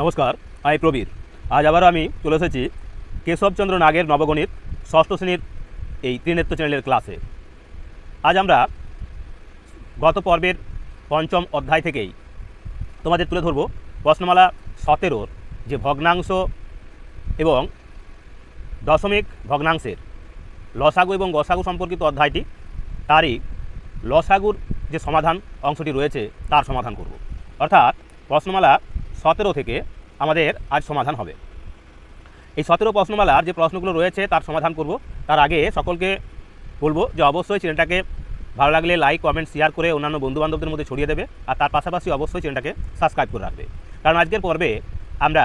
নমস্কার, আমি প্রবীর। আজ আবারও আমি চলে এসেছি কেশবচন্দ্র নাগের নবগণিত ষষ্ঠ শ্রেণির এই ত্রিনেত্র চ্যানেলের ক্লাসে। আজ আমরা গত পর্বের পঞ্চম অধ্যায় থেকেই তোমাদের তুলে ধরব প্রশ্নমালা সতেরোর যে ভগ্নাংশ এবং দশমিক ভগ্নাংশের লসাগু এবং গসাগু সম্পর্কিত অধ্যায়টি, তারই লসাগুর যে সমাধান অংশটি রয়েছে, তার সমাধান করব। অর্থাৎ প্রশ্নমালা সতেরো থেকে আমাদের আজ সমাধান হবে। এই সতেরো প্রশ্নমালার যে প্রশ্নগুলো রয়েছে, তার সমাধান করব। তার আগে সকলকে বলব যে অবশ্যই চ্যানেলটাকে ভালো লাগলে লাইক, কমেন্ট শেয়ার করে অন্যান্য বন্ধুবান্ধবদের মধ্যে ছড়িয়ে দেবে আর তার পাশাপাশি অবশ্যই চ্যানেলটাকে সাবস্ক্রাইব করে রাখবে। কারণ আজকের পর্বে আমরা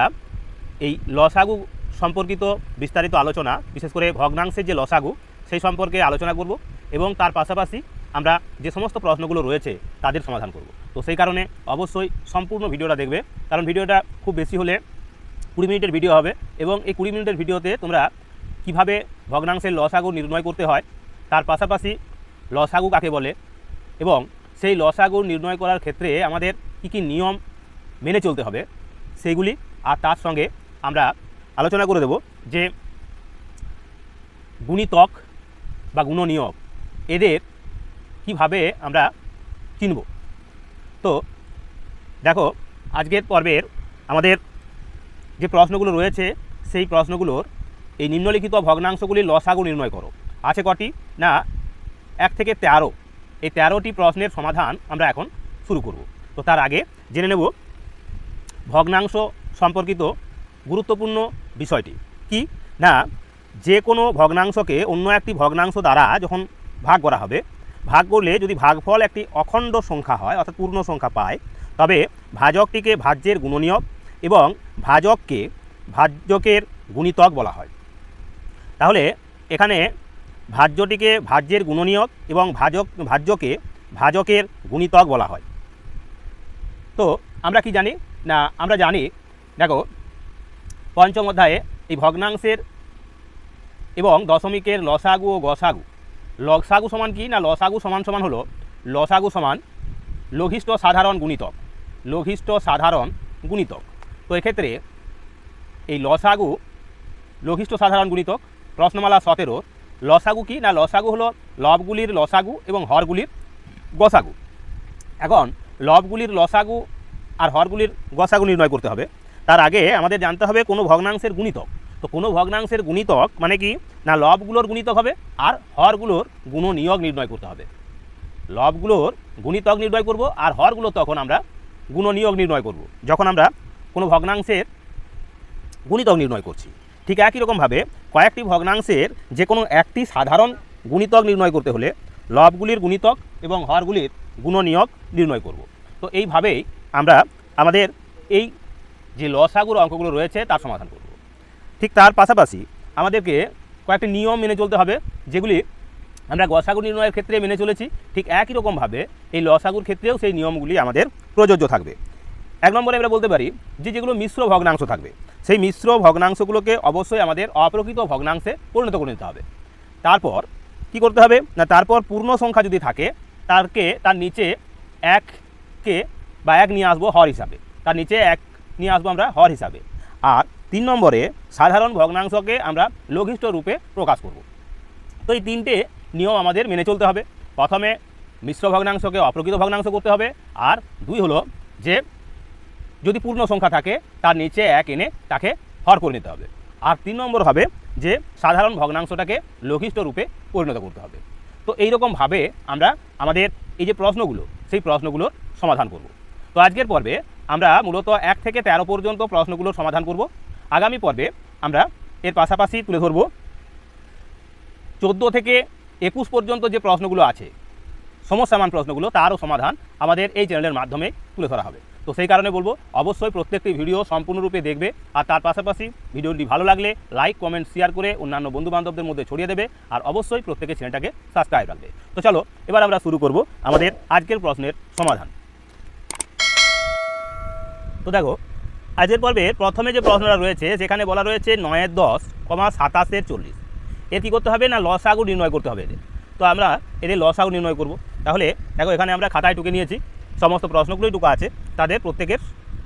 এই লসাগু সম্পর্কিত বিস্তারিত আলোচনা, বিশেষ করে ভগ্নাংশের যে লসাগু, সেই সম্পর্কে আলোচনা করব এবং তার পাশাপাশি আমরা যে সমস্ত প্রশ্নগুলো রয়েছে তাদের সমাধান করব। তো সেই কারণে অবশ্যই সম্পূর্ণ ভিডিওটা দেখবে। কারণ ভিডিওটা খুব বেশি হলে কুড়ি মিনিটের ভিডিও হবে এবং এই কুড়ি মিনিটের ভিডিওতে তোমরা কীভাবে ভগ্নাংশের লসাগু নির্ণয় করতে হয়, তার পাশাপাশি লসাগু কাকে বলে এবং সেই লসাগু নির্ণয় করার ক্ষেত্রে আমাদের কী কী নিয়ম মেনে চলতে হবে সেইগুলি আর তার সঙ্গে আমরা আলোচনা করে দেব যে গুণিতক বা গুণনীয়ক এদের কীভাবে আমরা চিনব তো দেখো, আজকের পর্বের আমাদের যে প্রশ্নগুলো রয়েছে, সেই প্রশ্নগুলোর এই নিম্নলিখিত ভগ্নাংশগুলির লসাগু নির্ণয় করো। আছে কটি? না, এক থেকে তেরো। এই তেরোটি প্রশ্নের সমাধান আমরা এখন শুরু করব। তো তার আগে জেনে নেব ভগ্নাংশ সম্পর্কিত গুরুত্বপূর্ণ বিষয়টি। কি? না, যে কোনো ভগ্নাংশকে অন্য একটি ভগ্নাংশ দ্বারা যখন ভাগ করা হবে ভাগ করলে যদি ভাগফল একটি অখণ্ড সংখ্যা হয়, অর্থাৎ পূর্ণ সংখ্যা পায়, তবে ভাজকটিকে ভাজ্যের গুণনীয়ক এবং ভাজককে ভাজ্যকের গুণিতক বলা হয়। তাহলে এখানে ভাজ্যটিকে ভাজ্যের গুণনীয়ক এবং ভাজক, ভাজ্যকে ভাজকের গুণিতক বলা হয়। তো আমরা কি জানি? না, আমরা জানি, দেখো, পঞ্চম অধ্যায়ে এই ভগ্নাংশের এবং দশমিকের লসাগু ও গসাগু লসাগু সমান কি? না, লসাগু সমান সমান হলো, লসাগু সমান লঘিষ্ঠ সাধারণ গুণিতক, লঘিষ্ঠ সাধারণ গুণিতক। তো এক্ষেত্রে এই লসাগু লঘিষ্ঠ সাধারণ গুণিতক, প্রশ্নমালা সতেরো, লসাগু কি? না, লসাগু হলো লবগুলির লসাগু এবং হরগুলির গসাগু। এখন, লবগুলির লসাগু আর হরগুলির গসাগু নির্ণয় করতে হবে। তার আগে আমাদের জানতে হবে কোনো ভগ্নাংশের গুণিতক। তো কোনো ভগ্নাংশের গুণিতক মানে কি? না, লবগুলোর গুণিতক হবে আর হরগুলোর গুণনীয়ক নির্ণয় করতে হবে। লবগুলোর গুণিতক নির্ণয় করব আর হরগুলো তখন আমরা গুণনীয়ক নির্ণয় করব। যখন আমরা কোনো ভগ্নাংশের গুণিতক নির্ণয় করছি, ঠিক একই রকমভাবে কয়েকটি ভগ্নাংশের যে কোনো একটি সাধারণ গুণিতক নির্ণয় করতে হলে লবগুলির গুণিতক এবং হরগুলির গুণনীয়ক নির্ণয় করব। তো এইভাবেই আমরা আমাদের এই যে লসাগুর অঙ্কগুলো রয়েছে, তার সমাধান করব। ঠিক তার পাশাপাশি আমাদেরকে কয়েকটি নিয়ম মেনে চলতে হবে, যেগুলি আমরা গসাগু নির্ণয়ের ক্ষেত্রে মেনে চলেছি। ঠিক একই রকমভাবে এই লসাগুর ক্ষেত্রেও সেই নিয়মগুলি আমাদের প্রযোজ্য থাকবে। এক নম্বরে আমরা বলতে পারি যে যেগুলো মিশ্র ভগ্নাংশ থাকবে, সেই মিশ্র ভগ্নাংশগুলোকে অবশ্যই আমাদের অপ্রকৃত ভগ্নাংশে পরিণত করে নিতে হবে। তারপর কি করতে হবে? না, তারপর পূর্ণ সংখ্যা যদি থাকে, তারকে, তার নিচে এককে বা এক নিয়ে আসব হর হিসাবে। তার নিচে এক নিয়ে আসব আমরা হর হিসাবে। আর তিন নম্বরে সাধারণ ভগ্নাংশকে আমরা লঘিষ্ঠ রূপে প্রকাশ করব। তো এই তিনটে নিয়ম আমাদের মেনে চলতে হবে। প্রথমে মিশ্র ভগ্নাংশকে অপ্রকৃত ভগ্নাংশ করতে হবে আর দুই হলো যে যদি পূর্ণ সংখ্যা থাকে তার নিচে এক এনে তাকে হর করে নিতে হবে। আর তিন নম্বর হবে যে সাধারণ ভগ্নাংশটাকে লঘিষ্ঠ রূপে পরিণত করতে হবে। তো এই এইরকমভাবে আমরা আমাদের এই যে প্রশ্নগুলো, সেই প্রশ্নগুলোর সমাধান করব। তো আজকের পর্বে আমরা মূলত এক থেকে তেরো পর্যন্ত প্রশ্নগুলোর সমাধান করব। আগামী পর্বে আমরা এর পাশাপাশি তুলে ধরব চোদ্দ থেকে একুশ পর্যন্ত যে প্রশ্নগুলো আছে সমস্যামান প্রশ্নগুলো, তারও সমাধান আমাদের এই চ্যানেলের মাধ্যমে তুলে ধরা হবে। তো সেই কারণে বলব, অবশ্যই প্রত্যেকটি ভিডিও সম্পূর্ণরূপে দেখবে আর তার পাশাপাশি ভিডিওটি ভালো লাগলে লাইক, কমেন্ট, শেয়ার করে অন্যান্য বন্ধুবান্ধবদের মধ্যে ছড়িয়ে দেবে আর অবশ্যই প্রত্যেকের চ্যানেলটাকে সাবস্ক্রাইব রাখবে। তো চলো, এবার আমরা শুরু করব আমাদের আজকের প্রশ্নের সমাধান। তো দেখো আজকের পর্বে প্রথমে যে প্রশ্নটা রয়েছে, সেখানে বলা রয়েছে নয়ের দশ কমা সাতাশের চল্লিশ। এর কী করতে হবে না লসাগু নির্ণয় করতে হবে এদের? তো আমরা এদের লসাগু নির্ণয় করব। তাহলে দেখো এখানে আমরা খাতায় টুকে নিয়েছি, সমস্ত প্রশ্নগুলোই টুকা আছে, তাদের প্রত্যেকের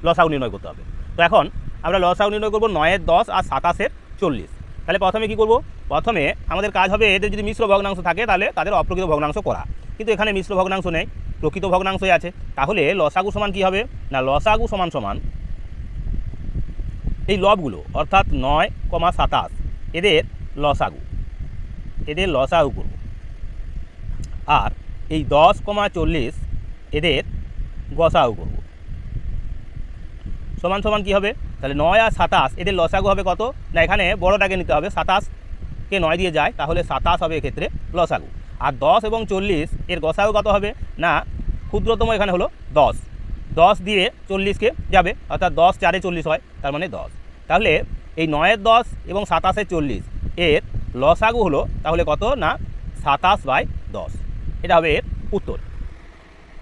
লসাগু নির্ণয় করতে হবে। তো এখন আমরা লসাগু নির্ণয় করব নয়ের দশ আর সাতাশের চল্লিশ। তাহলে প্রথমে কি করব? প্রথমে আমাদের কাজ হবে এদের যদি মিশ্র ভগ্নাংশ থাকে, তাহলে তাদের অপ্রকৃত ভগ্নাংশ করা। কিন্তু এখানে মিশ্র ভগ্নাংশ নেই, প্রকৃত ভগ্নাংশই আছে। তাহলে লসাগু সমান কি হবে? না, লসাগু সমান সমান এই লবগুলো, অর্থাৎ নয় কমা সাতাশ, এদের লসাগু এদের লসাগু করব। আর এই দশ কমা চল্লিশ, এদের গসাগু করব। সমান সমান কি হবে? তাহলে নয় আর সাতাশ, এদের লসাগু হবে কত? না, এখানে বড়টাকে নিতে হবে সাতাশকে নয় দিয়ে যায়, তাহলে সাতাশ হবে এক্ষেত্রে লসাগু। আর দশ এবং চল্লিশ, এর গসাগু কত হবে? না, ক্ষুদ্রতম এখানে হলো দশ। দশ দিয়ে চল্লিশকে যাবে, অর্থাৎ দশ চারে চল্লিশ হয়, তার মানে দশ। তাহলে এই নয়ের দশ এবং সাতাশের চল্লিশ এর লসাগু হলো তাহলে কত না সাতাশ বাই দশ। এটা হবে এর উত্তর।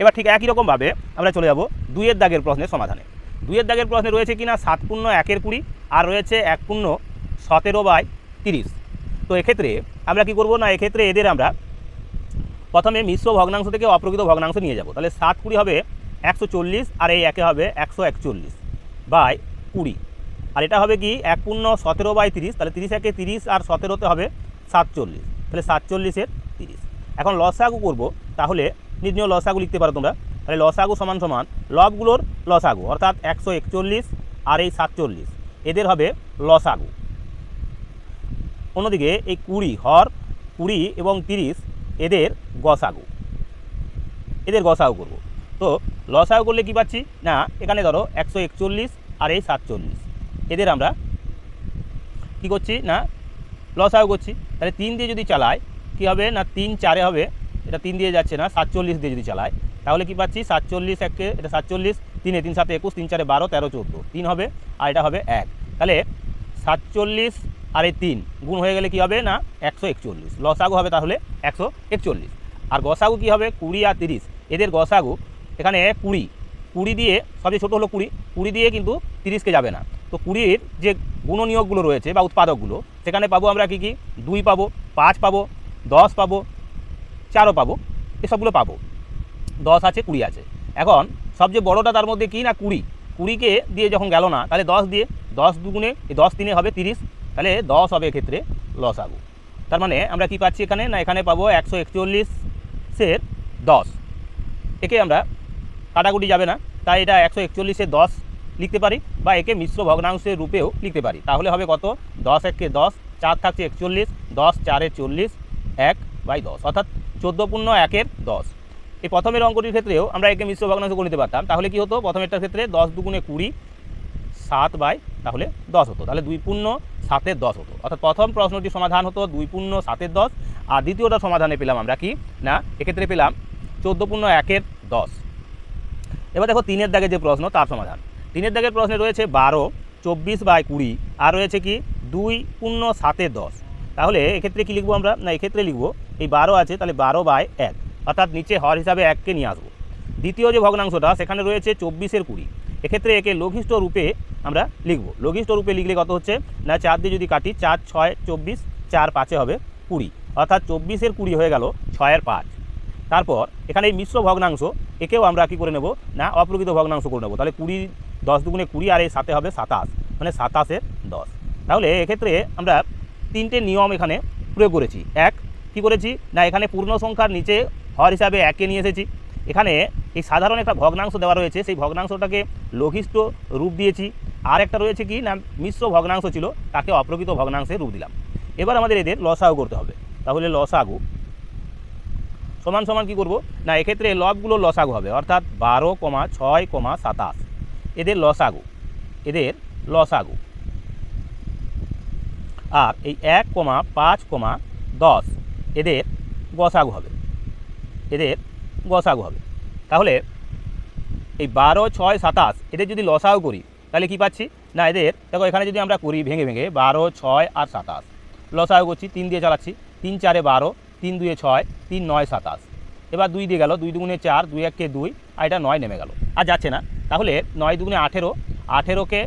এবার ঠিক একই রকমভাবে আমরা চলে যাব দুইয়ের দাগের প্রশ্নের সমাধানে। দুইয়ের দাগের প্রশ্নে রয়েছে কি না সাত পূর্ণ একের কুড়ি, আর রয়েছে এক পূর্ণ সতেরো বাই তিরিশ। তো এক্ষেত্রে আমরা কি করব না, এক্ষেত্রে এদের আমরা প্রথমে মিশ্র ভগ্নাংশ থেকে অপ্রকৃত ভগ্নাংশ নিয়ে যাব। তাহলে সাত কুড়ি হবে একশো চল্লিশ আর এই একে হবে একশো একচল্লিশ বাই কুড়ি। আর এটা হবে কি, এক পূর্ণ সতেরো বাই তিরিশ, তাহলে তিরিশ একে তিরিশ আর সতেরোতে হবে সাতচল্লিশ, তাহলে সাতচল্লিশের তিরিশ। এখন লসাগু করব, তাহলে নির্ণয় লসাগু লিখতে পারো তোমরা। তাহলে লসাগু সমান সমান লবগুলোর লসাগু, অর্থাৎ একশো একচল্লিশ আর এই সাতচল্লিশ, এদের হবে লসাগু। অন্যদিকে এই কুড়ি, হর, কুড়ি এবং তিরিশ, এদের গসাগু। এদের গসাগু করব। তো লসাগু করলে কি পাচ্ছি? না, এখানে ধরো একশো একচল্লিশ আর এই সাতচল্লিশ। এদের আমরা কি করছি? না লসাগু করছি। তাহলে তিন দিয়ে যদি চালাই, কি হবে? না, তিন চারে হবে। এটা তিন দিয়ে যাচ্ছে না, সাতচল্লিশ দিয়ে যদি চালাই, তাহলে কি পাচ্ছি? সাতচল্লিশ একে, এটা সাতচল্লিশ, তিনে তিন সাথে একুশ, তিন চারে বারো, তেরো, চোদ্দ। তিন হবে, আর এটা হবে এক। তাহলে সাতচল্লিশ আর এই তিন গুণ হয়ে গেলে কি হবে? না, একশো একচল্লিশ। লসাগু হবে তাহলে একশো একচল্লিশ। আর গসাগু কি হবে? কুড়ি আর তিরিশ। এদের গসাগু এখানে কুড়ি কুড়ি দিয়ে সবচেয়ে ছোটো হলো কুড়ি কুড়ি দিয়ে কিন্তু তিরিশকে যাবে না। তো কুড়ির যে গুণনীয়কগুলো রয়েছে বা উৎপাদকগুলো, সেখানে পাবো আমরা কি কি? দুই পাবো, পাঁচ পাবো, দশ পাবো, চারও পাবো, এসবগুলো পাবো। দশ আছে, কুড়ি আছে। এখন সবচেয়ে বড়টা তার মধ্যে কি না কুড়ি? কুড়িকে দিয়ে যখন গেল না, তাহলে দশ দিয়ে, দশ দুগুণে দশ তিনে হবে তিরিশ, তাহলে দশ হবে এক্ষেত্রে লসাগু তার মানে আমরা কি পাচ্ছি এখানে? না, এখানে পাবো একশো একচল্লিশের দশ। একে আমরা কাটাকুটি যাবে না। তাই এটা একশো একচল্লিশে দশ লিখতে পারি বা একে মিশ্র ভগ্নাংশের রূপেও লিখতে পারি। তাহলে হবে কত? দশ একে দশ, চার থাকছে একচল্লিশ, দশ চারে চল্লিশ, এক বাই দশ। অর্থাৎ চোদ্দ পূর্ণ একের দশ। এই প্রথমের অঙ্কটির ক্ষেত্রেও আমরা একে মিশ্র ভগ্নাংশ করে নিতে পারতাম। তাহলে কি হতো? প্রথমেরটার ক্ষেত্রে দশ দুগুণে কুড়ি, সাত বাই, তাহলে দশ হতো। তাহলে দুই পূর্ণ সাতের দশ হতো। অর্থাৎ প্রথম প্রশ্নটির সমাধান হতো দুই পূর্ণ সাতের দশ। আর দ্বিতীয়টা সমাধানে পেলাম আমরা কি? না, এক্ষেত্রে পেলাম চোদ্দ পূর্ণ একের দশ। এবার দেখো তিনের দাগে যে প্রশ্ন, তার সমাধান। তিনের দাগের প্রশ্নে রয়েছে বারো, চব্বিশ বাই কুড়ি, আর রয়েছে কি দুই পূর্ণ সাতের দশ। তাহলে এক্ষেত্রে কি লিখব আমরা? না, এক্ষেত্রে লিখব, এই বারো আছে, তাহলে বারো বাই এক, অর্থাৎ নিচে হর হিসাবে এককে নিয়ে আসব। দ্বিতীয় যে ভগ্নাংশটা, সেখানে রয়েছে চব্বিশের কুড়ি। এক্ষেত্রে একে লঘিষ্ঠ রূপে আমরা লিখব। লঘিষ্ঠ রূপে লিখলে কত হচ্ছে? না, চার দিয়ে যদি কাটি, চার, ছয়, চব্বিশ, চার, পাঁচে হবে কুড়ি। অর্থাৎ চব্বিশের কুড়ি হয়ে গেল ছয়ের পাঁচ। তারপর এখানে এই মিশ্র ভগ্নাংশ, একেও আমরা কি করে নেব? না, অপ্রকৃত ভগ্নাংশ করে নেব। তাহলে কুড়ি, দশ দুগুণে কুড়ি আর এই সাথে হবে সাতাশ মানে সাতাশের দশ। তাহলে এক্ষেত্রে আমরা তিনটে নিয়ম এখানে প্রয়োগ করেছি। এক, কি করেছি? না, এখানে পূর্ণ সংখ্যার নিচে হর হিসাবে একে নিয়ে এসেছি। এখানে এই সাধারণ একটা ভগ্নাংশ দেওয়া রয়েছে, সেই ভগ্নাংশটাকে লঘিষ্ঠ রূপ দিয়েছি। আর একটা রয়েছে কি? না, মিশ্র ভগ্নাংশ ছিল, তাকে অপ্রকৃত ভগ্নাংশে রূপ দিলাম। এবার আমাদের এদের লসাগু করতে হবে। তাহলে লসাগু সমান সমান কি করব? না, এক্ষেত্রে লবগুলো লসাগু হবে, অর্থাৎ বারো কমা ছয় কমা সাতাশ। এদের লসাগু এদের লসাগু। আর এই এক কমা পাঁচ কমা দশ, এদের গসাগু হবে, এদের গসাগু হবে। তাহলে এই বারো, ছয়, সাতাশ, এদের যদি লসাগু করি, তাহলে কি পাচ্ছি? না, এদের, দেখো এখানে যদি আমরা করি ভেঙে ভেঙে, বারো, ছয় আর সাতাশ, লসাগু করছি, তিন দিয়ে চালাচ্ছি, তিন, চারে বারো তিন দুয়ে ছয়, তিন নয় সাতাশ। এবার দুই দিয়ে গেল, দুই দুগুণে চার, দুই এককে দুই, আর এটা নয় নেমে গেল। আর যাচ্ছে না। তাহলে নয় দুগুণে আঠেরো, আঠেরোকে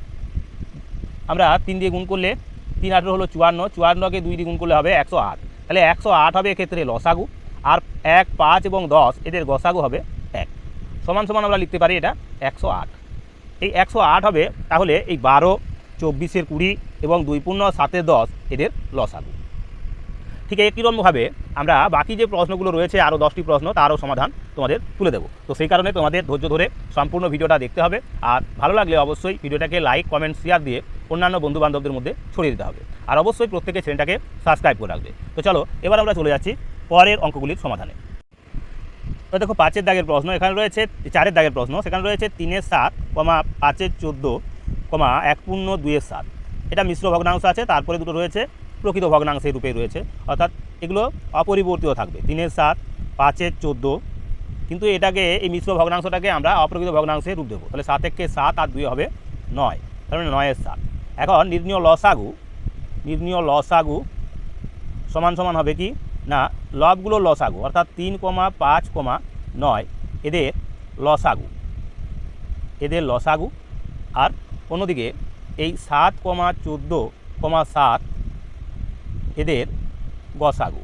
আমরা তিন দিয়ে গুণ করলে তিন আঠেরো হলো চুয়ান্ন, চুয়ান্নকে দুই দিয়ে গুণ করলে হবে একশো আট। তাহলে একশো আট হবে এক্ষেত্রে লসাগু, আর এক, পাঁচ এবং দশ এদের গসাগু হবে এক। সমান সমান আমরা লিখতে পারি এটা একশো আট। এই একশো আট হবে তাহলে এই বারো, চব্বিশের কুড়ি এবং দুই পূর্ণ সাতের দশ এদের লসাগু। ঠিক একইরকমভাবে আমরা বাকি যে প্রশ্নগুলো রয়েছে, আরও দশটি প্রশ্ন, তারও সমাধান তোমাদের তুলে দেবো। তো সেই কারণে তোমাদের ধৈর্য ধরে সম্পূর্ণ ভিডিওটা দেখতে হবে। আর ভালো লাগলে অবশ্যই ভিডিওটাকে লাইক, কমেন্ট, শেয়ার দিয়ে অন্যান্য বন্ধু বান্ধবদের মধ্যে ছড়িয়ে দিতে হবে। আর অবশ্যই প্রত্যেকে চ্যানেলটাকে সাবস্ক্রাইব করে রাখবে। তো চলো, এবার আমরা চলে যাচ্ছি পরের অঙ্কগুলির সমাধানে। তো দেখো, পাঁচের দাগের প্রশ্ন এখানে রয়েছে, চারের দাগের প্রশ্ন, সেখানে রয়েছে তিনের সাত কমা পাঁচের চোদ্দ কমা এক পূর্ণ দুইয়ের সাত। এটা মিশ্র ভগ্নাংশ আছে, তারপরে দুটো রয়েছে প্রকৃত ভগ্নাংশের রূপে রয়েছে। অর্থাৎ এগুলো অপরিবর্তিত থাকবে। তিনের সাত, পাঁচের চোদ্দ। কিন্তু এটাকে, এই মিশ্র ভগ্নাংশটাকে আমরা অপ্রকৃত ভগ্নাংশে রূপ দেবো। তাহলে সাত সাত আর দুই হবে নয়। তার মানে নয়ের সাত। এখন নির্ণীয় লসাগু নির্ণীয় লসাগু সমান সমান হবে কি? না, লবগুলো লসাগু। অর্থাৎ তিন কমা পাঁচ কমা নয়। এদের লসাগু। এদের লসাগু। আর অন্যদিকে এই সাত কমা চোদ্দ কমা সাত এদের গসাগু।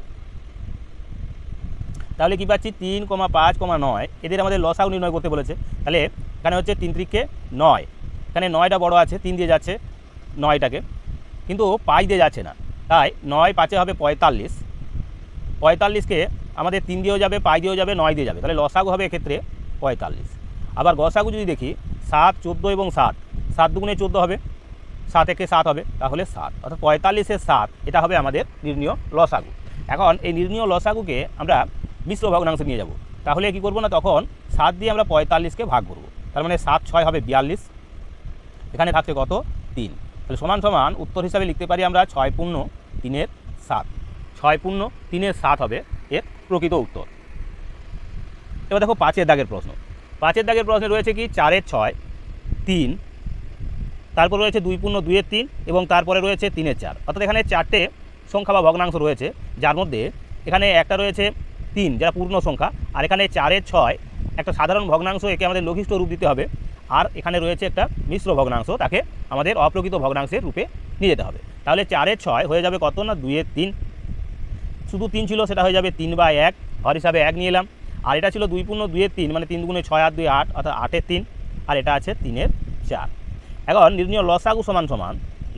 তাহলে কি পাচ্ছি? তিন কমা পাঁচ কমা নয়। এদের আমাদের লসাগু নির্ণয় করতে বলেছে। তাহলে এখানে হচ্ছে তিন ত্রিককে নয়। এখানে নয়টা বড় আছে, তিন দিয়ে যাচ্ছে নয়টাকে। কিন্তু পাঁচ দিয়ে যাচ্ছে না। তাই নয় পাঁচে হবে পঁয়তাল্লিশ। পঁয়তাল্লিশকে আমাদের তিন দিয়েও যাবে, পাঁচ দিয়েও যাবে, নয় দিয়ে যাবে। তাহলে লসাগু হবে এক্ষেত্রে পঁয়তাল্লিশ। আবার গসাগু যদি দেখি, সাত, চোদ্দ এবং সাত। সাত দুগুণে চোদ্দ হবে। সাত একে সাত হবে, তাহলে সাত। অর্থাৎ পঁয়তাল্লিশের সাত, এটা হবে আমাদের নির্ণীয় লসাগু এখন এই নির্ণীয় লসাগুকে আমরা মিশ্র ভগ্নাংশে নিয়ে যাব। তাহলে কি করব না, তখন সাত দিয়ে আমরা পঁয়তাল্লিশকে ভাগ করব। তার মানে সাত ছয় হবে বিয়াল্লিশ, এখানে থাকছে কত? তিন। তাহলে সমান সমান উত্তর হিসাবে লিখতে পারি আমরা ছয় পূর্ণ তিনের সাত। ছয় পূর্ণ তিনের সাত হবে এর প্রকৃত উত্তর। এবার দেখো পাঁচের দাগের প্রশ্ন। পাঁচের দাগের প্রশ্নে রয়েছে কি? চারের ছয়, তিন তারপর রয়েছে দুই পূর্ণ দুইয়ের তিন এবং তারপরে রয়েছে তিনের চার। অর্থাৎ এখানে চারটে সংখ্যা বা ভগ্নাংশ রয়েছে, যার মধ্যে এখানে একটা রয়েছে তিন যেটা পূর্ণ সংখ্যা, আর এখানে চারের ছয় একটা সাধারণ ভগ্নাংশ একে আমাদের লঘিষ্ঠ রূপ দিতে হবে, আর এখানে রয়েছে একটা মিশ্র ভগ্নাংশ, তাকে আমাদের অপ্রকৃত ভগ্নাংশের রূপে নিয়ে যেতে হবে। তাহলে চারের ছয় হয়ে যাবে কত না? দুইয়ের তিন। শুধু তিন ছিল, সেটা হয়ে যাবে তিন বা এক, হর হিসাবে এক নিয়ে এলাম। আর এটা ছিল দুই পূর্ণ দুইয়ের তিন মানে তিন গুণে ছয় আর দুই আট, অর্থাৎ আটের তিন, আর এটা আছে তিনের চার। এখন নির্ণয় লসাগু সমান সমান,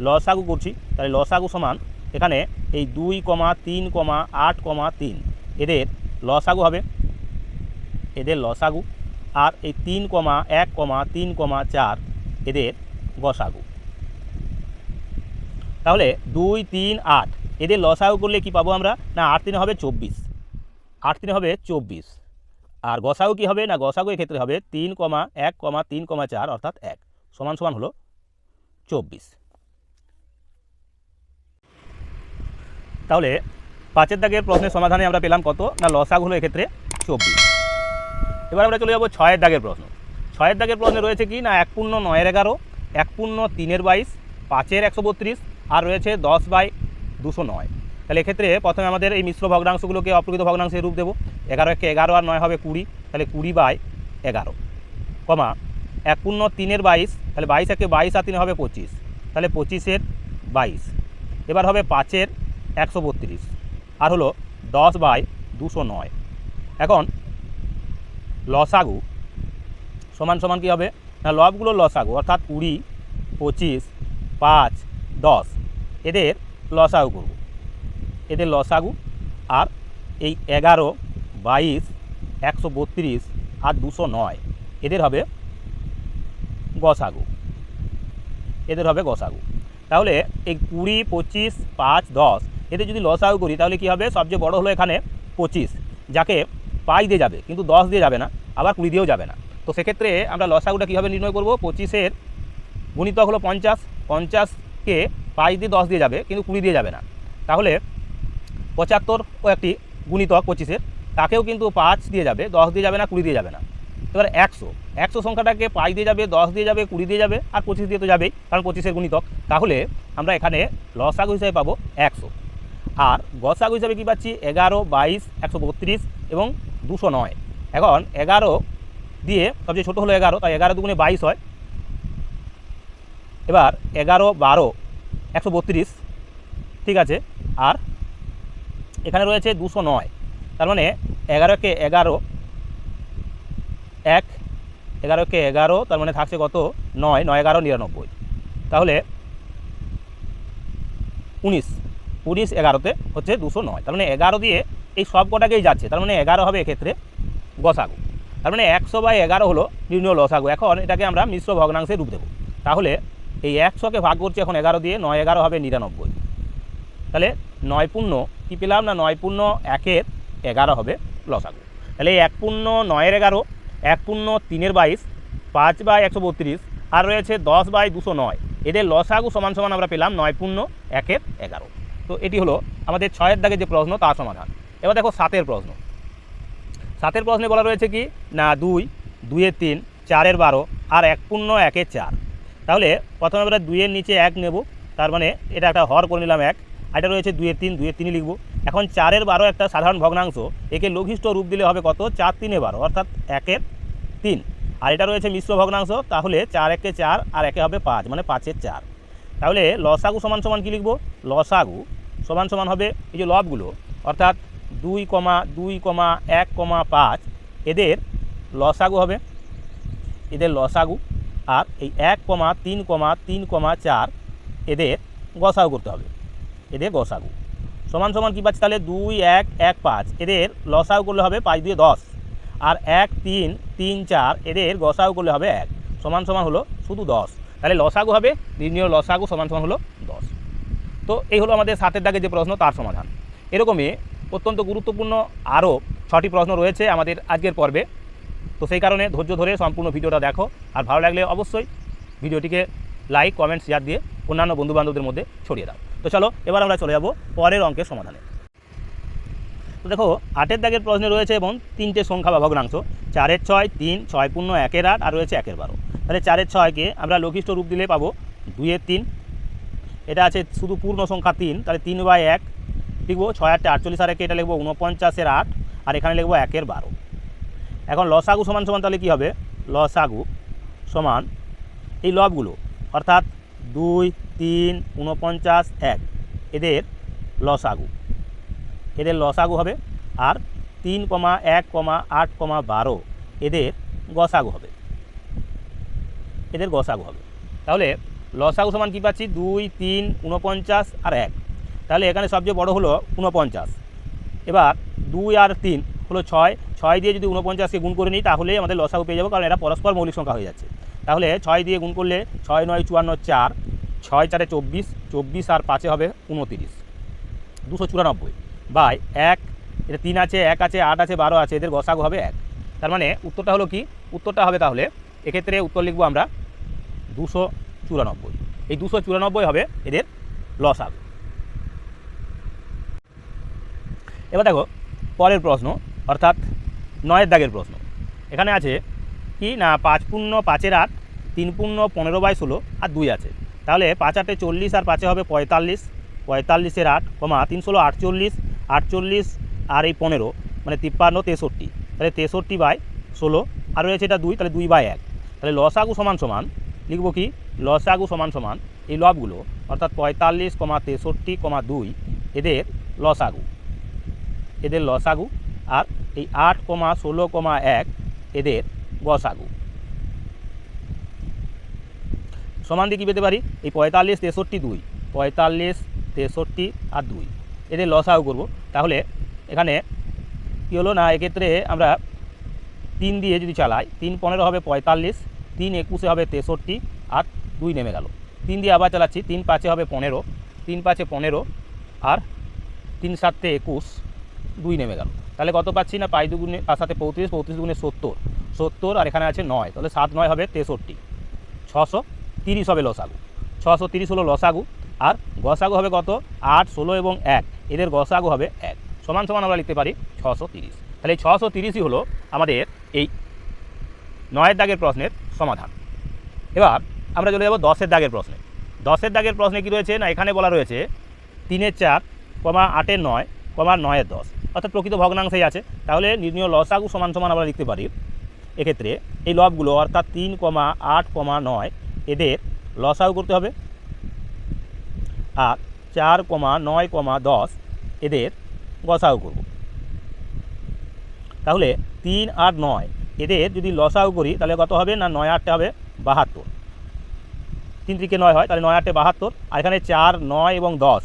লসাগু করছি, তাহলে লসাগু সমান, এখানে এই দুই কমা তিন কমা আট কমা তিন, এদের লসাগু হবে, এদের লসাগু, আর এই তিন কমা এক কমা তিন কমা চার, এদের গসাগু। তাহলে দুই, তিন, আট, এদের লসাগু করলে কি পাবো আমরা? না, আট তিনে হবে চব্বিশ, আট তিনে হবে চব্বিশ, আর গসাগু কি হবে? না, গসাগু এক্ষেত্রে হবে তিন কমা এক কমা তিন কমা চার, অর্থাৎ এক। সমান সমান হলো চব্বিশ। তাহলে পাঁচের দাগের প্রশ্নের সমাধানে আমরা পেলাম কত? না, লসাগু হলো এক্ষেত্রে চব্বিশ। এবার আমরা চলে যাব ছয়ের দাগের প্রশ্ন। ছয়ের দাগের প্রশ্নে রয়েছে কি? না, এক পূর্ণ নয়ের এগারো, এক পূর্ণ তিনের বাইশ, পাঁচের একশো বত্রিশ, আর রয়েছে দশ বাই দুশো নয়। তাহলে এক্ষেত্রে প্রথমে আমাদের এই মিশ্র ভগ্নাংশগুলোকে অপ্রকৃত ভগ্নাংশে রূপ দেবো। এগারো একে এগারো আর নয় হবে কুড়ি, তাহলে কুড়ি বাই এগারো, কমা এক পূর্ণ তিনের বাইশ, তাহলে বাইশ একে বাইশ আর তিনে হবে পঁচিশ, তাহলে পঁচিশের বাইশ। এবার হবে পাঁচের একশো বত্রিশ, আর হলো দশ বাই দুশো নয়। এখন লসাগু সমান সমান কী হবে? না, লবগুলো লসাগু, অর্থাৎ কুড়ি, পঁচিশ, পাঁচ, দশ, এদের লসাগু করব। এদের লসাগু, আর এই এগারো, বাইশ, একশো বত্রিশ, আর দুশো নয়, এদের হবে গসাগু। এদের হবে গসাগু। তাহলে এই কুড়ি, পঁচিশ, পাঁচ, দশ, এদের যদি লসাগু করি, তাহলে কি হবে? সবচেয়ে বড় হলো এখানে পঁচিশ, যাকে পাই দিয়ে যাবে, কিন্তু দশ দিয়ে যাবে না, আবার কুড়ি দিয়েও যাবে না। তো সেক্ষেত্রে আমরা লসাগুটা কীভাবে নির্ণয় করব? পঁচিশের গুণিতক হলো পঞ্চাশ, পঞ্চাশকে পাঁচ দিয়ে দশ দিয়ে যাবে, কিন্তু কুড়ি দিয়ে যাবে না। তাহলে পঁচাত্তর ও একটি গুণিতক পঁচিশের, তাকেও কিন্তু পাঁচ দিয়ে যাবে, দশ দিয়ে যাবে না, কুড়ি দিয়ে যাবে না। এবার একশো। একশো সংখ্যাটাকে পাঁচ দিয়ে যাবে, দশ দিয়ে যাবে, কুড়ি দিয়ে যাবে আর পঁচিশ দিয়ে তো যাবেই, কারণ পঁচিশের গুণিতক। তাহলে আমরা এখানে লসাগু হিসাবে পাবো একশো। আর গসাগু হিসাবে কী পাচ্ছি? এগারো, বাইশ, একশো বত্রিশ এবং দুশো নয়। এখন এগারো দিয়ে সবচেয়ে ছোটো হলো এগারো, তাই এগারো দুগুণে বাইশ হয়। এবার এগারো, বারো, একশো বত্রিশ, ঠিক আছে? আর এখানে রয়েছে দুশো নয়। তার মানে এগারোকে এগারো এক এগারোকে এগারো, তার মানে থাকছে কত? নয় নয়, এগারো, নিরানব্বই। তাহলে উনিশ উনিশ এগারোতে হচ্ছে দুশো নয়। তার মানে এগারো দিয়ে এই সব কটাকেই যাচ্ছে। তার মানে এগারো হবে এক্ষেত্রে গসাগু। তার মানে একশো বাই এগারো হলো নির্ণয় লসাগু। এখন এটাকে আমরা মিশ্র ভগ্নাংশে রূপ দেবো। তাহলে এই একশোকে ভাগ করছি এখন এগারো দিয়ে, নয়, এগারো হবে নিরানব্বই। তাহলে নয় পূর্ণ কী পেলাম না? নয় পূর্ণ একের এগারো হবে লসাগু। তাহলে এক পূর্ণ নয়ের এগারো এক পূর্ণ তিনের বাইশ, পাঁচ বাই একশো বত্রিশ, আর রয়েছে দশ বাই দুশো নয়। এদের লসাগু সমান সমান আমরা পেলাম নয় পূর্ণ একের এগারো। তো এটি হলো আমাদের ছয়ের দাগে যে প্রশ্ন, তার সমাধান। এবার দেখো সাতের প্রশ্ন। সাতের প্রশ্নে বলা রয়েছে কি? না, দুই, দুইয়ের তিন, চারের বারো, আর এক পূর্ণ একের চার। তাহলে প্রথমে আমরা দুইয়ের নিচে এক নেব, তার মানে এটা একটা হর করে নিলাম এক। এটা রয়েছে দুইয়ের তিন, দুইয়ের তিনই লিখব। এখন চারের বারো একটা সাধারণ ভগ্নাংশ, একে লঘিষ্ঠ রূপ দিলে হবে কত? চার তিনে বারো, অর্থাৎ একের তিন। আর এটা রয়েছে মিশ্র ভগ্নাংশ, তাহলে চার একে চার আর একে হবে পাঁচ মানে পাঁচের চার। তাহলে লসাগু সমান সমান কী লিখব? লসাগু সমান সমান হবে এই যে লবগুলো, অর্থাৎ দুই কমা দুই কমা, এক কমা, পাঁচ, এদের লসাগু হবে। এদের লসাগু আর এই এক কমা, তিন কমা তিন কমা, চার, এদের গসাগু করতে হবে। এদের গসাগু। সমান সমান কী পাচ্ছি তাহলে? দুই, এক এক, পাঁচ। এদের লসাগু করলে হবে পাঁচ দুই দশ। আর এক, তিন তিন, চার, এদের গসাগু করলে হবে এক। সমান সমান হলো শুধু দশ। তাহলে লসাগু হবে, নির্ণয় লসাগু সমান সমান হলো দশ। তো এই হলো আমাদের সাতের দাগে যে প্রশ্ন, তার সমাধান। এরকমই অত্যন্ত গুরুত্বপূর্ণ আরও ছটি প্রশ্ন রয়েছে আমাদের আজকের পর্বে। তো সেই কারণে ধৈর্য ধরে সম্পূর্ণ ভিডিওটা দেখো। আর ভালো লাগলে অবশ্যই ভিডিওটিকে লাইক, কমেন্ট শেয়ার দিয়ে অন্যান্য বন্ধুবান্ধবদের মধ্যে ছড়িয়ে দাও। তো চলো, এবার আমরা চলে যাব পরের অঙ্কের সমাধানে। তো দেখো, আটের দাগের প্রশ্নে রয়েছে এবং তিনটে সংখ্যা বা ভগ্নাংশ। চারের ছয় তিন, ছয় পূর্ণ একের আট, আর রয়েছে একের বারো। তাহলে চারের ছয়কে আমরা লঘিষ্ঠ রূপ দিলে পাবো দুইয়ের তিন। এটা আছে শুধু পূর্ণ সংখ্যা তিন, তাহলে তিন বাই এক লিখব ছয় আটটা আটচল্লিশ, আর একে এটা লিখব উনপঞ্চাশের আট, আর এখানে লিখব একের বারো। এখন লসাগু সমান সমান তাহলে কী হবে? লসাগু সমান এই লবগুলো, অর্থাৎ দুই, তিন উনপঞ্চাশ এক। এদের লসাগু এদের লসাগু হবে আর তিন কমা এক কমা আট কমা বারো এদের গসাগু হবে। এদের গসাগু হবে। তাহলে লসাগু সমান কী পাচ্ছি? দুই, তিন উনপঞ্চাশ আর এক। তাহলে এখানে সবচেয়ে বড় হলো উনপঞ্চাশ এবার দুই আর তিন হলো ছয় ছয় দিয়ে যদি উনপঞ্চাশকে গুণ করে নিই তাহলেই আমাদের লসাগু পেয়ে যাব, কারণ এটা পরস্পর মৌলিক সংখ্যা হয়ে যাচ্ছে। তাহলে ছয় দিয়ে গুণ করলে ছয় নয় চুয়ান্ন চার, ছয় চারে চব্বিশ চব্বিশ আর পাঁচে হবে উনতিরিশ দুশো চুরানব্বই বাই এক, এটা তিন আছে, এক আছে, আট আছে, বারো আছে, এদের গসাগু হবে এক। তার মানে উত্তরটা হলো কি? উত্তরটা হবে তাহলে এক্ষেত্রে উত্তর লিখব আমরা দুশো চুরানব্বই। এই দুশো চুরানব্বই হবে এদের লসাগু এবার দেখো, পরের প্রশ্ন। অর্থাৎ নয়ের দাগের প্রশ্ন। এখানে আছে কি? না, পাঁচ পূর্ণ পাঁচের আট, তিন পূর্ণ পনেরো বাই ষোলো আর দুই আছে। তাহলে পাঁচ আটে চল্লিশ আর পাঁচে হবে পঁয়তাল্লিশ। পঁয়তাল্লিশের আট কমা তিন ষোলো আটচল্লিশ আটচল্লিশ আর এই পনেরো মানে তিপ্পান্ন তেষট্টি। তাহলে তেষট্টি বাই ষোলো, আর রয়েছে এটা দুই, তাহলে দুই বাই এক। তাহলে লসাগু সমান সমান, লিখব কি? লসাগু সমান সমান এই লবগুলো, অর্থাৎ পঁয়তাল্লিশ কমা তেষট্টি কমা দুই, এদের লসাগু এদের লসাগু আর এই আট কমা ষোলো কমা এক এদের গসাগু। সমান দিয়ে কী পেতে পারি? এই পঁয়তাল্লিশ, তেষট্টি দুই। পঁয়তাল্লিশ, তেষট্টি আর দুই। এদের লসাগু করব। তাহলে এখানে কী হলো না? এক্ষেত্রে আমরা তিন দিয়ে যদি চালাই, তিন পনেরো হবে পঁয়তাল্লিশ, তিন একুশে হবে তেষট্টি আর দুই নেমে গেল। তিন দিয়ে আবার চালাচ্ছি, তিন পাঁচে হবে পনেরো, তিন পাঁচে পনেরো আর তিন সাতে একুশ, দুই নেমে গেল। তাহলে কত পাচ্ছি না? পাঁচ দুগুণে আর সাথে পঁয়ত্রিশ পঁয়ত্রিশ দুগুণে সত্তর। সত্তর আর এখানে আছে নয়। তাহলে সাত নয় হবে তেষট্টি। ছশো তিরিশ হবে লসাগু। ছশো তিরিশ হলো লসাগু। আর গসাগু হবে কত? আট, ষোলো এবং এক। এদের গসাগু হবে এক। সমান সমান আমরা লিখতে পারি ছশো তিরিশ। তাহলে ছশো তিরিশই হলো আমাদের এই নয়ের দাগের প্রশ্নের সমাধান। এবার আমরা চলে যাব দশের দাগের প্রশ্নে। দশের দাগের প্রশ্নে কী রয়েছে? না, এখানে বলা রয়েছে তিনের চার, কমা আটের নয় কমা নয়ের দশ। অর্থাৎ প্রকৃত ভগ্নাংশেই আছে। তাহলে নির্ণয় লসাগু সমান সমান আমরা লিখতে পারি। এক্ষেত্রে এই লবগুলো অর্থাৎ তিন কমা আট কমা নয়, এদের লসাগু করতে হবে। আর চার কমা নয় কমা দশ, এদের গসাগু করব। তাহলে তিন আর নয়, এদের যদি লসাও করি, তাহলে কত হবে না নয় আটটা হবে বাহাত্তর? তিন থেকে নয় হয়, তাহলে নয় আটটে বাহাত্তর। আর এখানে চার, নয় এবং দশ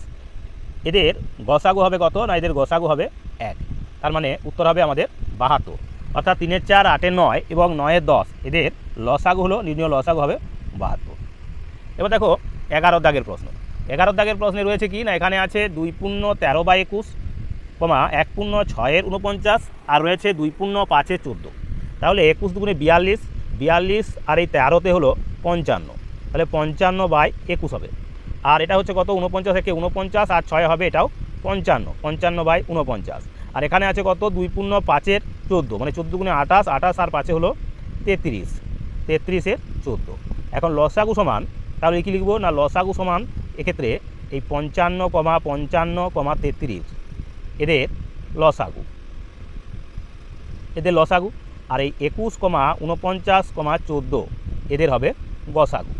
এদের গসাগু হবে কত? না, এদের গসাগু হবে এক। তার মানে উত্তর হবে আমাদের বাহাত্তর। অর্থাৎ তিনের চার, আটের নয় এবং নয়ের দশ, এদের লসাগু হলো, নির্ণয় লসাগু হবে বাহাত্তর। এবার দেখো, এগারো দাগের প্রশ্ন। এগারো দাগের প্রশ্নে রয়েছে কি? না, এখানে আছে দুই পূর্ণ তেরো বা একুশ, কমা এক পূর্ণ ছয়ের উনপঞ্চাশ আর রয়েছে দুই পূর্ণ পাঁচের চোদ্দ। তাহলে একুশ দুগুণে বিয়াল্লিশ বিয়াল্লিশ আর এই তেরোতে হলো পঞ্চান্ন। তাহলে পঞ্চান্ন বাই একুশ হবে। আর এটা হচ্ছে কত? উনপঞ্চাশ একে উনপঞ্চাশ আর ছয় হবে এটাও পঞ্চান্ন পঞ্চান্ন বাই উনপঞ্চাশ আর এখানে আছে কত? দুই পূর্ণ পাঁচের চোদ্দ মানে চোদ্দ গুণে আঠাশ আঠাশ আর পাঁচে হলো তেত্রিশ, তেত্রিশের চোদ্দ। এখন লসাগু সমান, তাহলে কী লিখব? না, লসাগু সমান এক্ষেত্রে এই পঞ্চান্ন কমা পঞ্চান্ন কমা তেত্রিশ, এদের লসাগু। এদের লসাগু। আর এই একুশ কমা উনপঞ্চাশ কমা চোদ্দ, এদের হবে গসাগু।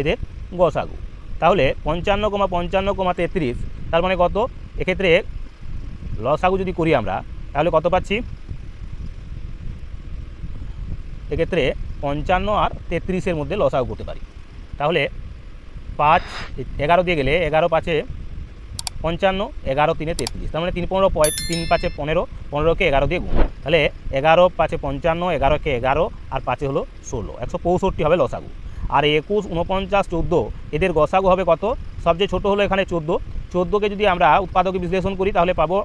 এদের গসাগু। তাহলে পঞ্চান্ন কমা পঞ্চান্ন কমা তেত্রিশ, তার মানে কত? এক্ষেত্রে লসাগু যদি করি আমরা, তাহলে কত পাচ্ছি? এক্ষেত্রে পঞ্চান্ন আর তেত্রিশের মধ্যে লসাগু করতে পারি। তাহলে পাঁচ, এগারো দিয়ে গেলে এগারো পাঁচে পঞ্চান্ন, এগারো তিনে তেত্রিশ, তার মানে তিন পনেরো তিন পাঁচে পনেরো, পনেরোকে এগারো দিয়ে গুণ। তাহলে এগারো পাঁচে পঞ্চান্ন, এগারোকে এগারো, আর পাঁচে হলো ষোলো, একশো পঁয়ষট্টি হবে লসাগু। আর একুশ, উনপঞ্চাশ, চোদ্দ, এদের গসাগু হবে কত? সবচেয়ে ছোটো হলো এখানে চোদ্দ। চোদ্দোকে যদি আমরা উৎপাদকে বিশ্লেষণ করি, তাহলে পাবো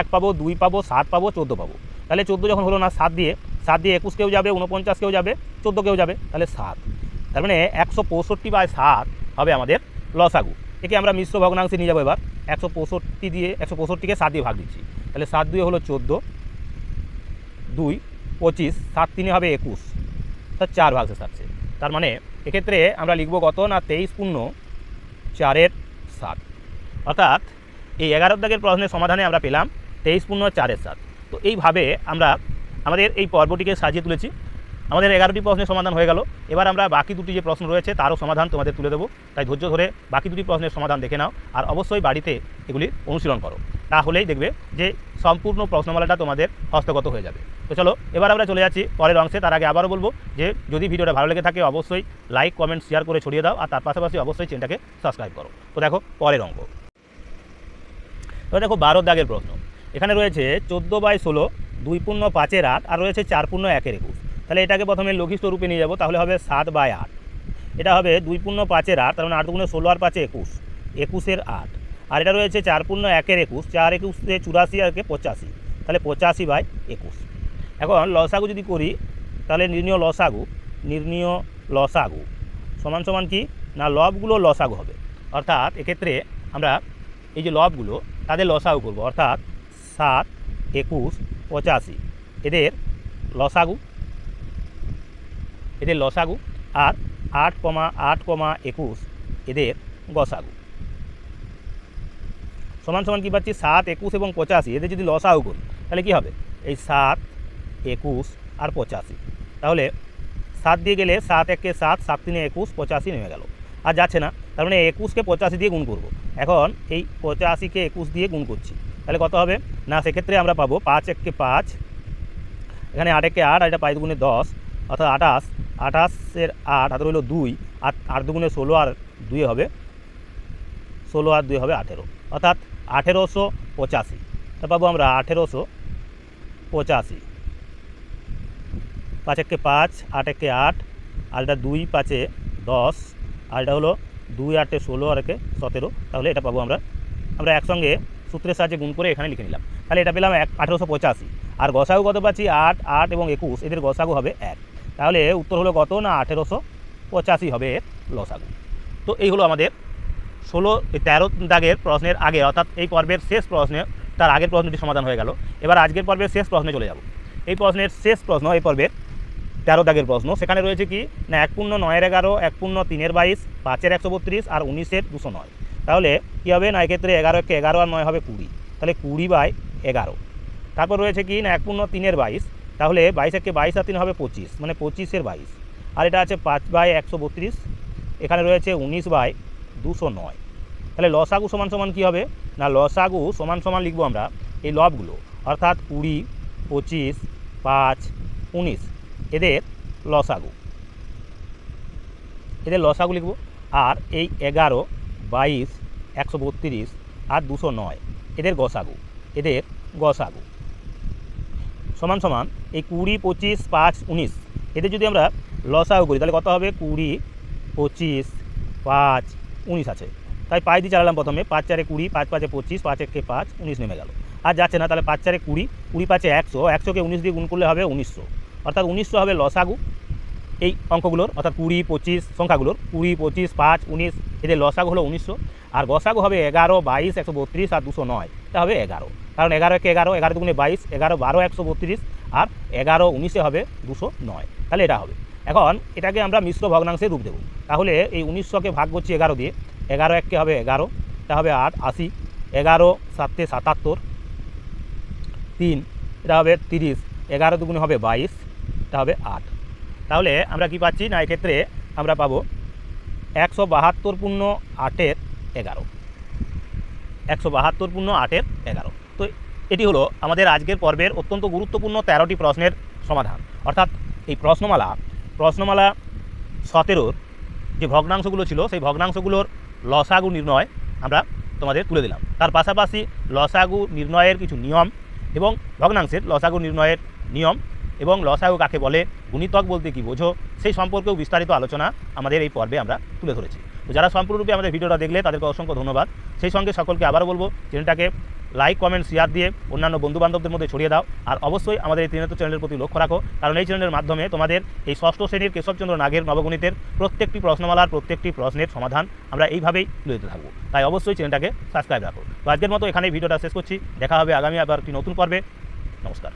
এক পাবো, দুই পাবো, সাত পাবো, চোদ্দ পাবো। তাহলে চোদ্দ যখন হলো না, সাত দিয়ে সাত দিয়ে একুশ কেউ যাবে উনপঞ্চাশ কেউ যাবে চোদ্দ কেউ যাবে, তাহলে সাত। তার মানে একশো পঁয়ষট্টি বাই সাত হবে আমাদের লসাগু। একে আমরা মিশ্র ভগ্নাংশে নিয়ে যাব এবার। একশো পঁয়ষট্টি দিয়ে, একশো পঁয়ষট্টিকে সাত দিয়ে ভাগ দিচ্ছি। তাহলে সাত দুই হলো চোদ্দ, দুই, পঁচিশ, সাত তিনে হবে একুশ। তার চার ভাগ শেষ থাকছে। তার মানে এক্ষেত্রে আমরা লিখব কত না তেইশ পূর্ণ চারের সাত। অর্থাৎ এই এগারো দাগের প্রশ্নের সমাধানে আমরা পেলাম তেইশ পূর্ণ চারের সাত। তো এইভাবে আমরা আমাদের এই পর্বটিকে সাজিয়ে তুলেছি। আমাদের এগারোটি প্রশ্নের সমাধান হয়ে গেল। এবার আমরা বাকি দুটি যে প্রশ্ন রয়েছে, তারও সমাধান তোমাদের তুলে দেবো। তাই ধৈর্য ধরে বাকি দুটি প্রশ্নের সমাধান দেখে নাও আর অবশ্যই বাড়িতে এগুলি অনুশীলন করো। তাহলেই দেখবে যে সম্পূর্ণ প্রশ্নমালাটা তোমাদের হস্তগত হয়ে যাবে। তো চলো, এবার আমরা চলে যাচ্ছি পরের অংশে। তার আগে আবারও বলব যে যদি ভিডিওটা ভালো লেগে থাকে অবশ্যই লাইক, কমেন্ট, শেয়ার করে ছড়িয়ে দাও আর তার পাশাপাশি অবশ্যই চ্যানেলটাকে সাবস্ক্রাইব করো। তো দেখো, পরের অঙ্ক। তো দেখো, বারো দাগের প্রশ্ন। এখানে রয়েছে চোদ্দ বাই ষোলো, দুই পূর্ণ পাঁচের আট আর রয়েছে চার পূর্ণ একের একুশ। তাহলে এটাকে প্রথমে লঘিষ্ঠ রূপে নিয়ে যাব, তাহলে হবে সাত বাই আট। এটা হবে দুই পূর্ণ পাঁচের আট, তার মানে আট দুগুণে ষোলো আর পাঁচে একুশ, একুশের আট। আর এটা রয়েছে চার পূর্ণ একের একুশ, চার একুশে চুরাশি আর পঁচাশি, তাহলে পঁচাশি বাই একুশ। এখন লসাগু যদি করি, তাহলে নির্ণীয় লসাগু নির্ণীয় লসাগু সমান সমান কি? না, লবগুলো লসাগু হবে। অর্থাৎ এক্ষেত্রে আমরা এই যে লবগুলো, তাদের লসাগু করব। অর্থাৎ সাত, একুশ, পঁচাশি, এদের লসাগু এদের লসাগু আর আট কমা আট কমা একুশ এদের গসাগু। সমান সমান কী পাচ্ছি? সাত, একুশ এবং পঁচাশি। এদের যদি লসাগু করি, তাহলে কী হবে? এই সাত, একুশ আর পঁচাশি। তাহলে সাত দিয়ে গেলে সাত একে সাত সাত তিনে একুশ, পঁচাশি নেমে গেল। আর যাচ্ছে না, তার মানে একুশকে পঁচাশি দিয়ে গুণ করব। এখন এই পঁচাশিকে একুশ দিয়ে গুণ করছি। তাহলে কত হবে? না, সেক্ষেত্রে আমরা পাবো পাঁচ এককে পাঁচ। এখানে আট একে আট, আর এটা পাঁচ দুগুণে দশ, অর্থাৎ আঠাশ। আঠাশের আট হাতে রইল দুই আর আট দুগুণে ষোলো আর দুই হবে, ষোলো আর দুই হবে আঠেরো। অর্থাৎ আঠেরোশো পঁচাশি। তা পাবো আমরা আঠেরোশো পঁচাশি। পাঁচ একে পাঁচ, আট একে আট আর এটা দুই পাঁচে দশ আর এটা হলো দুই আটে ষোলো আর একে সতেরো। তাহলে এটা পাবো আমরা আমরা একসঙ্গে সূত্রের সাহায্যে গুণ করে এখানে লিখে নিলাম। তাহলে এটা পেলাম এক, আঠেরোশো পঁচাশি। আর গসাগু কত পাচ্ছি? আট আট এবং একুশ, এদের গসাগু হবে এক। তাহলে উত্তর হলো কত? না, আঠেরোশো পঁচাশি হবে এর লসাগু তো এই হলো আমাদের ষোলো তেরো দাগের প্রশ্নের আগে, অর্থাৎ এই পর্বের শেষ প্রশ্নে, তার আগের প্রশ্নটি সমাধান হয়ে গেল। এবার আজকের পর্বের শেষ প্রশ্নে চলে যাব। এই প্রশ্নের শেষ প্রশ্ন, এই পর্বের তেরো দাগের প্রশ্ন, সেখানে রয়েছে কি? না, এক পূর্ণ নয়ের এগারো, এক পূর্ণ তিনের বাইশ, পাঁচের একশো বত্রিশ আর উনিশের দুশো নয়। তাহলে কী হবে? না, এক্ষেত্রে এগারো একে এগারো আর নয় হবে কুড়ি। তাহলে কুড়ি বাই এগারো। তারপর রয়েছে কি? না, এক পূর্ণ তিনের বাইশ তাহলে বাইশ একে বাইশ আর তিন হবে পঁচিশ মানে পঁচিশের বাইশ। আর এটা আছে পাঁচ বাই একশো বত্রিশ, এখানে রয়েছে উনিশ বাই দুশো নয়। তাহলে লসাগু সমান সমান কী হবে? না, লসাগু সমান সমান লিখব আমরা এই লবগুলো, অর্থাৎ কুড়ি, পঁচিশ, পাঁচ, উনিশ, এদের লসাগু। এদের লসাগু লিখব, আর এই এগারো, বাইশ, একশো বত্রিশ আর দুশো নয়, এদের গসাগু এদের গসাগু। সমান সমান এই কুড়ি, পঁচিশ, পাঁচ, উনিশ। এদের যদি আমরা লসাগু করি, তাহলে কত হবে? কুড়ি, পঁচিশ, পাঁচ, উনিশ আছে। তাই পাঁচ দিয়ে চালালাম প্রথমে। পাঁচ চারে কুড়ি, পাঁচ পাঁচে পঁচিশ, পাঁচ একে পাঁচ, উনিশ নেমে গেল। আর যাচ্ছে না, তাহলে পাঁচ চারে কুড়ি কুড়ি পাঁচে একশো। একশোকে উনিশ দিয়ে গুণ করলে হবে উনিশশো। অর্থাৎ উনিশশো হবে লসাগু এই অঙ্কগুলোর, অর্থাৎ কুড়ি, পঁচিশ সংখ্যাগুলোর। কুড়ি, পঁচিশ, পাঁচ, উনিশ, এদের লসাগু হলো উনিশশো। আর গসাগু হবে এগারো, বাইশ, একশো বত্রিশ আর দুশো নয়। এটা হবে এগারো। কারণ এগারো একে এগারো এগারো দুগুণে বাইশ, এগারো বারো একশো বত্রিশ, আর এগারো উনিশে হবে দুশো নয়। তাহলে এটা হবে। এখন এটাকে আমরা মিশ্র ভগ্নাংশে রূপ দেবো। তাহলে এই উনিশশোকে ভাগ করছি এগারো দিয়ে। এগারো এককে হবে এগারো, এটা হবে আট, আশি। এগারো সাতে সাতাত্তর, তিন, এটা হবে তিরিশ। এগারো দুগুণে হবে বাইশ, এটা হবে আট। তাহলে আমরা কি পাচ্ছি? না, এক্ষেত্রে আমরা পাবো একশো বাহাত্তর পূর্ণ আটের এগারো। একশো বাহাত্তর পূর্ণ আটের এগারো। তো এটি হলো আমাদের আজকের পর্বের অত্যন্ত গুরুত্বপূর্ণ তেরোটি প্রশ্নের সমাধান। অর্থাৎ এই প্রশ্নমালা প্রশ্নমালা সতেরোর যে ভগ্নাংশগুলো ছিল, সেই ভগ্নাংশগুলোর লসাগু নির্ণয় আমরা তোমাদের তুলে দিলাম। তার পাশাপাশি লসাগু নির্ণয়ের কিছু নিয়ম এবং ভগ্নাংশের লসাগু নির্ণয়ের নিয়ম এবং লসাগু কাকে বলে, গুণিতক বলতে কি বোঝো, সেই সম্পর্কেও বিস্তারিত আলোচনা আমাদের এই পর্বে আমরা তুলে ধরেছি। তো যারা সম্পূর্ণরূপে আমাদের ভিডিওটা দেখলে, তাদেরকে অসংখ্য ধন্যবাদ। সেই সঙ্গে সকলকে আবারও বলব, চ্যানেলটাকে লাইক কমেন্ট শেয়ার দিয়ে অন্যান্য বন্ধুবান্ধবদের মধ্যে ছড়িয়ে দাও। আর অবশ্যই আমাদের এই ত্রিনেত্র চ্যানেলের প্রতি লক্ষ্য রাখো, কারণ এই চ্যানেলের মাধ্যমে তোমাদের এই ষষ্ঠ শ্রেণির কেশবচন্দ্র নাগের নবগণিতের প্রত্যেকটি প্রশ্নমালার, প্রত্যেকটি প্রশ্নের সমাধান আমরা এইভাবেই তুলে দিতে থাকব। তাই অবশ্যই চ্যানেলটাকে সাবস্ক্রাইব রাখো। তো আজকের মতো এখানেই ভিডিওটা শেষ করছি। দেখা হবে আগামী আবার একটি নতুন পর্বে। নমস্কার।